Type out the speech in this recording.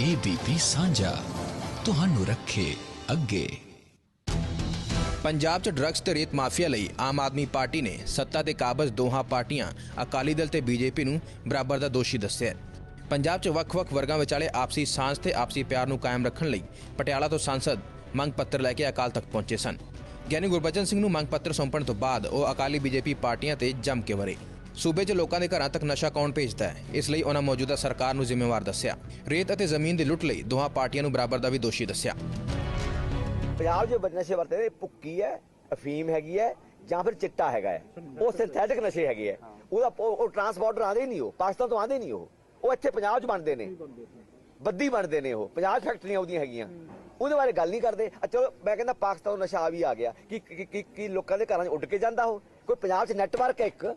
ABP ਸਾਂਝਾ, ਤੁਹਾਨੂੰ ਰੱਖੇ ਅੱਗੇ। ਪੰਜਾਬ 'ਚ ਡਰੱਗਸ ਤੇ ਰੇਤ ਮਾਫੀਆ ਲਈ ਆਮ ਆਦਮੀ ਪਾਰਟੀ ਨੇ ਸੱਤਾ ਤੇ ਕਾਬਜ਼ ਦੋਹਾਂ ਪਾਰਟੀਆਂ, ਅਕਾਲੀ ਦਲ ਤੇ ਬੀਜੇਪੀ ਨੂੰ ਬਰਾਬਰ ਦਾ ਦੋਸ਼ੀ ਦੱਸਿਆ ਪੰਜਾਬ 'ਚ ਵੱਖ-ਵੱਖ ਵਰਗਾਂ ਵਿਚਾਲੇ ਆਪਸੀ ਸਾਂਝ ਤੇ ਆਪਸੀ ਪਿਆਰ ਨੂੰ ਕਾਇਮ ਰੱਖਣ ਲਈ ਪਟਿਆਲਾ ਤੋਂ ਸੰਸਦ ਮੰਗ ਪੱਤਰ ਲੈ ਕੇ ਅਕਾਲ ਤਖਤ ਪਹੁੰਚੇ ਸਨ। ਗਿਆਨੀ ਗੁਰਬਚਨ ਸਿੰਘ ਨੂੰ ਮੰਗ ਪੱਤਰ ਸੌਂਪਣ ਤੋਂ ਬਾਅਦ ਉਹ ਅਕਾਲੀ ਬੀਜੇਪੀ ਪਾਰਟੀਆਂ ਤੇ ਜੰਮ ਕੇ ਵਰੇ। ਸੂਬੇ 'ਚ ਲੋਕਾਂ ਦੇ ਘਰਾਂ ਤੱਕ ਨਸ਼ਾ ਕੌਣ ਭੇਜਦਾ ਹੈ? ਇਸ ਲਈ ਉਹਨਾਂ ਮੌਜੂਦਾ ਸਰਕਾਰ ਨੂੰ ਜ਼ਿੰਮੇਵਾਰ ਦੱਸਿਆ। ਰੇਤ ਅਤੇ ਜ਼ਮੀਨ ਦੀ ਲੁੱਟ ਲਈ ਦੋਹਾਂ ਪਾਰਟੀਆਂ ਨੂੰ ਬਰਾਬਰ ਦਾ ਵੀ ਦੋਸ਼ੀ ਦੱਸਿਆ। ਪੰਜਾਬ 'ਚ ਨਸ਼ੇ ਵਰਤੇ ਨੇ ਭੁੱਕੀ ਹੈ, ਅਫੀਮ ਹੈਗੀ ਹੈ, ਜਾਂ ਫਿਰ ਚਿੱਟਾ ਹੈਗਾ ਹੈ। ਉਹ ਸਿੰਥੈਟਿਕ ਨਸ਼ੇ ਹੈਗੇ ਹੈ। ਉਹਦਾ ਉਹ ਟਰਾਂਸਪੋਰਟਰ ਆਦੇ ਨਹੀਂ ਉਹ, ਪਾਕਿਸਤਾਨ ਤੋਂ ਆਦੇ ਨਹੀਂ ਉਹ। ਉਹ ਇੱਥੇ ਪੰਜਾਬ 'ਚ ਬਣਦੇ ਨੇ। ਬੱਦੀ ਬਣਦੇ ਨੇ ਉਹ। ਪੰਜਾਬ 'ਚ ਫੈਕਟਰੀਆਂ ਉਹਦੀਆਂ ਹੈਗੀਆਂ। ਉਹਦੇ ਬਾਰੇ ਗੱਲ ਨਹੀਂ ਕਰਦੇ। ਚਲੋ, ਮੈਂ ਕਹਿੰਦਾ ਪਾਕਿਸਤਾਨ ਤੋਂ ਨਸ਼ਾ ਆ ਵੀ ਆ ਗਿਆ। ਕਿ ਕੀ- ਲੋਕਾਂ ਦੇ ਘਰਾਂ 'ਚ ਉੱਡ ਕੇ ਜਾਂਦਾ ਉਹ? ਕੋਈ ਪੰਜਾਬ 'ਚ ਨੈਟਵਰਕ ਹੈ ਇੱਕ?